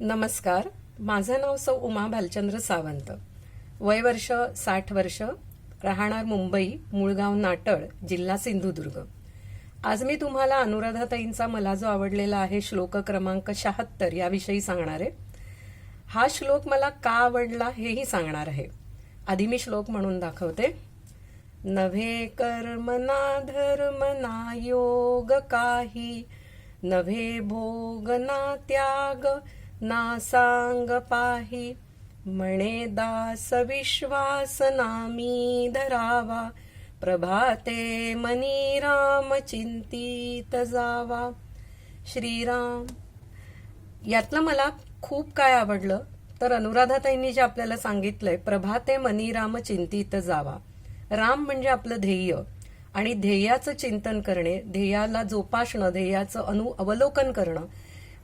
नमस्कार. माझं नाव सौ उमा भालचंद्र सावंत. वय वर्ष साठ वर्ष. राहणार मुंबई मुळगाव नाटळ जिल्हा सिंधुदुर्ग. आज मी तुम्हाला अनुराधाताईंचा मला जो आवडलेला आहे श्लोक क्रमांक शहात्तर याविषयी सांगणार आहे. हा श्लोक मला का आवडला हेही सांगणार आहे. आधी मी श्लोक म्हणून दाखवते. नव्हे कर्म ना धर्म ना योग काही नव्हे भोग ना त्याग ना सांग पाही म्हणे दास विश्वास नामी धरावा प्रभाते मनी राम चिंतित जावा. श्रीराम यातलं मला खूप काय आवडलं तर अनुराधाताईंनी जे आपल्याला सांगितलंय प्रभाते मनी राम चिंतित जावा. राम म्हणजे आपलं ध्येय आणि ध्येयाचं चिंतन करणे ध्येयाला जोपासणं ध्येयाचं अनु अवलोकन करणं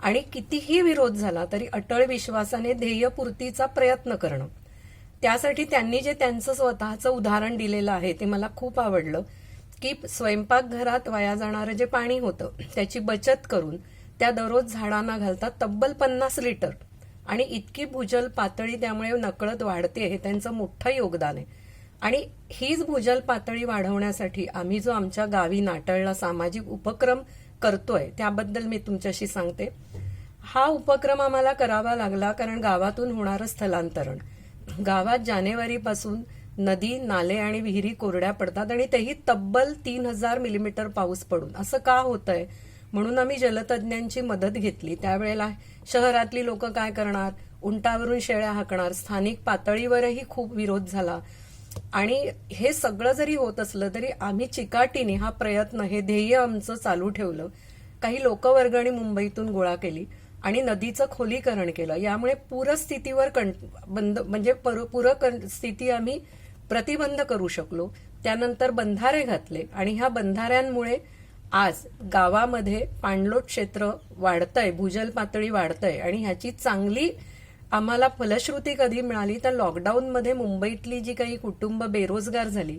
आणि कितीही विरोध झाला तरी अटळ विश्वासाने ध्येयपूर्तीचा प्रयत्न करणं. त्यासाठी त्यांनी जे त्यांचं स्वतःचं उदाहरण दिलेलं आहे ते मला खूप आवडलं की स्वयंपाकघरात वाया जाणारं जे पाणी होतं त्याची बचत करून त्या दररोज झाडांना घालतात तब्बल पन्नास लिटर. आणि इतकी भूजल पातळी त्यामुळे नकळत वाढते हे त्यांचं मोठं योगदान आहे. आणि हीच भूजल पातळी वाढवण्यासाठी आम्ही जो आमच्या गावी नाटळला सामाजिक उपक्रम करतोय त्याबद्दल मी तुमच्याशी सांगते. हा उपक्रम आम्हाला करावा लागला कारण गावातून होणारं स्थलांतरण. गावात जानेवारीपासून नदी नाले आणि विहिरी कोरड्या पडतात आणि तेही तब्बल तीन हजार मिलीमीटर पाऊस पडून. असं का होतंय? म्हणून आम्ही जलतज्ञांची मदत घेतली. त्यावेळेला शहरातली लोक काय करणार? उंटावरून शेळ्या हाकणार. स्थानिक पातळीवरही खूप विरोध झाला. आणि हे सगळं जरी होत असलं तरी आम्ही चिकाटीने हा प्रयत्न हे ध्येय आमचं चालू ठेवलं. काही लोकवर्गणी मुंबईतून गोळा केली आणि नदीचं खोलीकरण केलं. यामुळे पूरस्थितीवर कं बंद म्हणजे पर- पूर स्थिती आम्ही प्रतिबंध करू शकलो. त्यानंतर बंधारे घातले आणि ह्या बंधाऱ्यांमुळे आज गावामध्ये पाणलोट क्षेत्र वाढतंय भूजल पातळी वाढतंय आणि ह्याची चांगली आम्हाला फलश्रुती कधी मिळाली तर लॉकडाऊनमध्ये मुंबईतली जी काही कुटुंब बेरोजगार झाली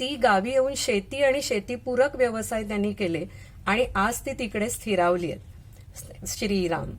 ती गावी येऊन शेती आणि शेतीपूरक व्यवसाय त्यांनी केले आणि आज ती तिकडे स्थिरावली आहेत. श्रीराम.